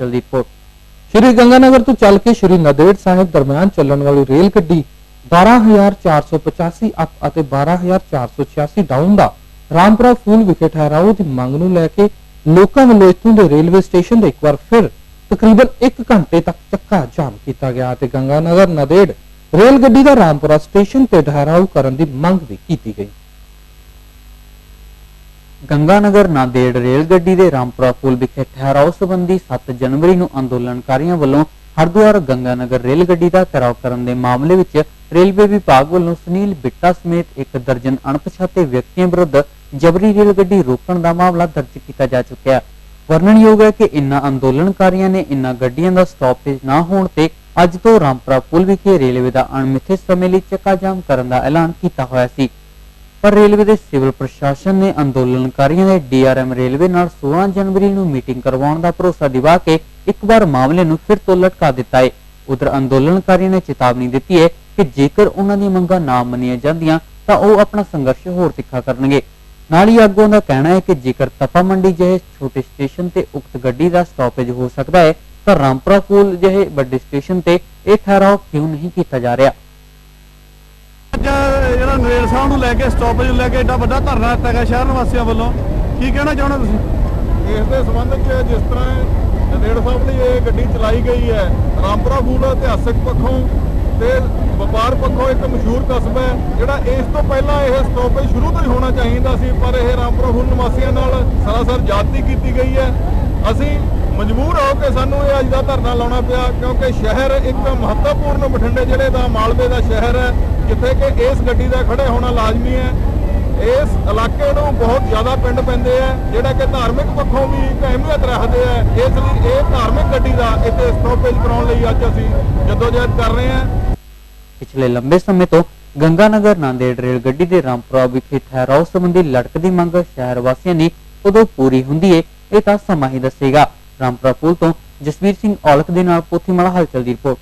ਹਲਚਲ ਸ਼੍ਰੀ ਗੰਗਾਨਗਰ ਤੋਂ ਚੱਲ ਕੇ ਸ਼੍ਰੀ ਨਦੇੜ ਸਾਹਿਬ ਦਰਮਿਆਨ ਚੱਲਣ ਵਾਲੀ ਰੇਲ ਗੱਡੀ 12485 ਅਪ ਅਤੇ 12486 ਡਾਊਨ ਦਾ ਰਾਮਪੁਰਾ ਫੂਲ ਵਿਖੇ ਠਹਿਰਾਓ ਦੀ ਮੰਗ ਨੂੰ ਲੈ ਕੇ ਲੋਕਾਂ ਵੱਲੋਂ ਇੱਥੋਂ ਦੇ ਰੇਲਵੇ ਸਟੇਸ਼ਨ ਦੇ ਇੱਕ ਵਾਰ ਫਿਰ ਤਕਰੀਬਨ 1 ਘੰਟੇ ਤੱਕ ਚੱਕਾ ਜਾਮ ਕੀਤਾ ਗਿਆ ਤੇ ਗੰਗਾਨਗਰ, ਨਦੇੜ ਰੇਲ ਗੱਡੀ ਦਾ ਰਾਮਪੁਰਾ ਸਟੇਸ਼ਨ ਤੇ ਠਹਿਰਾਓ ਕਰਨ ਦੀ ਮੰਗ ਵੀ ਕੀਤੀ ਗਈ। ਗੰਗਾਨਗਰ ਨਾਂਦੇੜ ਰੇਲ ਗੱਡੀ ਦੇ ਰਾਮਪੁਰਾ ਪੁਲ ਵਿਖੇ ਠਹਿਰਾਓ ਸੰਬੰਧੀ 7 ਜਨਵਰੀ ਨੂੰ ਅੰਦੋਲਨਕਾਰੀਆਂ ਵੱਲੋਂ ਹਰਦੁਆਰ ਗੰਗਾਨਗਰ ਰੇਲ ਗੱਡੀ ਦਾ ਘਿਰਾਓ ਕਰਨ ਦੇ ਮਾਮਲੇ ਵਿੱਚ ਰੇਲਵੇ ਵਿਭਾਗ ਵੱਲੋਂ ਸੁਨੀਲ ਬਿੱਟਾ ਸਮੇਤ ਇੱਕ ਦਰਜਨ ਅਣਪਛਾਤੇ ਵਿਅਕਤੀਆਂ ਵਿਰੁੱਧ ਜਬਰੀ ਰੇਲ ਗੱਡੀ ਰੋਕਣ ਦਾ ਮਾਮਲਾ ਦਰਜ ਕੀਤਾ ਜਾ ਚੁੱਕਿਆ ਹੈ। ਵਰਣਨਯੋਗ ਹੈ ਕਿ ਇਨ੍ਹਾਂ ਅੰਦੋਲਨਕਾਰੀਆਂ ਨੇ ਇਨ੍ਹਾਂ ਗੱਡੀਆਂ ਦਾ ਸਟਾਪੇਜ ਨਾ ਹੋਣ ਤੇ ਅੱਜ ਤੋਂ ਰਾਮਪੁਰਾ ਪੁਲ ਵਿਖੇ ਰੇਲਵੇ ਦਾ ਅਣਮਿੱਥੇ ਸਮੇਂ ਲਈ ਚੱਕਾ ਜਾਮ ਕਰਨ ਦਾ ਐਲਾਨ ਕੀਤਾ ਹੋਇਆ ਸੀ। ਪਰ ਰੇਲਵੇ ਦੇ ਸਿਵਲ ਪ੍ਰਸ਼ਾਸਨ ਨੇ ਅੰਦੋਲਨਕਾਰੀਆਂ ਦੇ ਡੀਆਰਐਮ ਰੇਲਵੇ ਨਾਲ 16 ਜਨਵਰੀ ਨੂੰ ਮੀਟਿੰਗ ਕਰਵਾਉਣ ਦਾ ਭਰੋਸਾ ਦਿਵਾ ਕੇ ਇੱਕ ਵਾਰ ਮਾਮਲੇ ਨੂੰ ਫਿਰ ਤੋਂ ਲਟਕਾ ਦਿੱਤਾ ਹੈ ਉਧਰ ਅੰਦੋਲਨਕਾਰੀਆਂ ਨੇ ਚੇਤਾਵਨੀ ਦਿੱਤੀ ਹੈ ਕਿ ਜੇਕਰ ਉਹਨਾਂ ਦੀਆਂ ਮੰਗਾਂ ਨਾ ਮੰਨੀਆਂ ਜਾਂਦੀਆਂ, ਤਾਂ ਉਹ ਆਪਣਾ ਸੰਘਰਸ਼ ਹੋਰ ਤਿੱਖਾ ਕਰਨਗੇ। ਨਾਲ ਹੀ ਆਗੂਆਂ ਦਾ ਕਹਿਣਾ ਹੈ ਕਿ ਜੇਕਰ ਤਪਾ ਮੰਡੀ ਜਿਹੇ ਛੋਟੇ ਸਟੇਸ਼ਨ ਤੇ ਉਕਤ ਗੱਡੀ ਦਾ ਸਟਾਪੇਜ ਹੋ ਸਕਦਾ ਹੈ ਤਾਂ ਰਾਮਪੁਰਾ ਕੋਲ ਜਿਹੇ ਵੱਡੇ ਸਟੇਸ਼ਨ ਤੇ ਇਹ ਠਹਿਰਾਓ ਕਿਉਂ ਨਹੀਂ ਕੀਤਾ ਜਾ ਰਿਹਾ। ਜਿਹੜਾ ਨਰੇਲ ਸਾਹਿਬ ਨੂੰ ਲੈ ਕੇ ਸਟਾਪੇਜ ਨੂੰ ਲੈ ਕੇ ਏਡਾ ਵੱਡਾ ਧਰਨਾ ਦਿੱਤਾ ਗਿਆ ਸ਼ਹਿਰ ਨਿਵਾਸੀਆਂ ਵੱਲੋਂ। ਕੀ ਕਹਿਣਾ ਚਾਹੁੰਦੇ ਤੁਸੀਂ? ਇਸ ਦੇ ਸੰਬੰਧ ਵਿੱਚ ਜਿਸ ਤਰ੍ਹਾਂ ਨੇੜ ਸਾਹਿਬ ਲਈ ਇਹ ਗੱਡੀ ਚਲਾਈ ਗਈ ਹੈ, ਰਾਮਪੁਰਾ ਫੂਲ ਇਤਿਹਾਸਕ ਪੱਖੋਂ ਤੇ ਵਪਾਰ ਪੱਖੋਂ ਇੱਕ ਮਸ਼ਹੂਰ ਕਸਬਾ ਹੈ, ਜਿਹੜਾ ਇਸ ਤੋਂ ਪਹਿਲਾਂ ਇਹ ਸਟਾਪੇਜ ਸ਼ੁਰੂ ਤੋਂ ਹੀ ਹੋਣਾ ਚਾਹੀਦਾ ਸੀ, ਪਰ ਇਹ ਰਾਮਪੁਰਾ ਫੂਲ ਨਿਵਾਸੀਆਂ ਨਾਲ ਸਰਾਸਰ ਜਾਤੀ ਕੀਤੀ ਗਈ ਹੈ। ਅਸੀਂ ਮਜਬੂਰ ਹੋ ਕੇ ਸਾਨੂੰ ਇਹ ਅੱਜ ਦਾ ਧਰਨਾ ਲਾਉਣਾ ਪਿਆ, ਕਿਉਂਕਿ ਸ਼ਹਿਰ ਇੱਕ ਮਹੱਤਵਪੂਰਨ ਬਠਿੰਡੇ ਜ਼ਿਲ੍ਹੇ ਦਾ, ਮਾਲਵੇ ਦਾ ਸ਼ਹਿਰ ਹੈ, ਜਿੱਥੇ ਕਿ ਇਸ ਗੱਡੀ ਦਾ ਖੜੇ ਹੋਣਾ ਲਾਜ਼ਮੀ ਹੈ। ਇਸ ਇਲਾਕੇ ਨੂੰ ਬਹੁਤ ਜ਼ਿਆਦਾ ਪਿੰਡ ਪੈਂਦੇ ਆ, ਜਿਹੜਾ ਕਿ ਧਾਰਮਿਕ ਪੱਖੋਂ ਵੀ ਇੱਕ ਅਹਿਮੀਅਤ ਰੱਖਦੇ ਆ। ਇਸ ਲਈ ਇਹ ਧਾਰਮਿਕ ਗੱਡੀ ਦਾ ਇੱਥੇ ਸਟਾਪੇਜ ਕਰਾਉਣ ਲਈ ਅੱਜ ਅਸੀਂ ਜਦੋਜਹਿਦ ਕਰ ਰਹੇ ਹਾਂ। ਪਿਛਲੇ ਲੰਬੇ ਸਮੇਂ ਤੋਂ ਗੰਗਾਨਗਰ ਨਾਂਦੇੜ ਰੇਲ ਗੱਡੀ ਦੇ ਰਾਮਪੁਰਾ ਵਿਖੇ ਠਹਿਰਾਓ ਸੰਬੰਧੀ ਲਟਕਦੀ ਮੰਗ ਸ਼ਹਿਰ ਵਾਸੀਆਂ ਦੀ ਉਦੋਂ ਪੂਰੀ ਹੁੰਦੀ ਏ, ਇਹ ਤਾਂ ਸਮਾਂ ਹੀ ਦੱਸੇਗਾ। ਰਾਮਪੁਰਾ ਪੁਲ ਤੋਂ ਜਸਵੀਰ ਸਿੰਘ ਔਲਖ ਦੇ ਨਾਲ ਪੋਥੀਮਾਲਾ ਹਲਚਲ ਦੀ ਰਿਪੋਰਟ।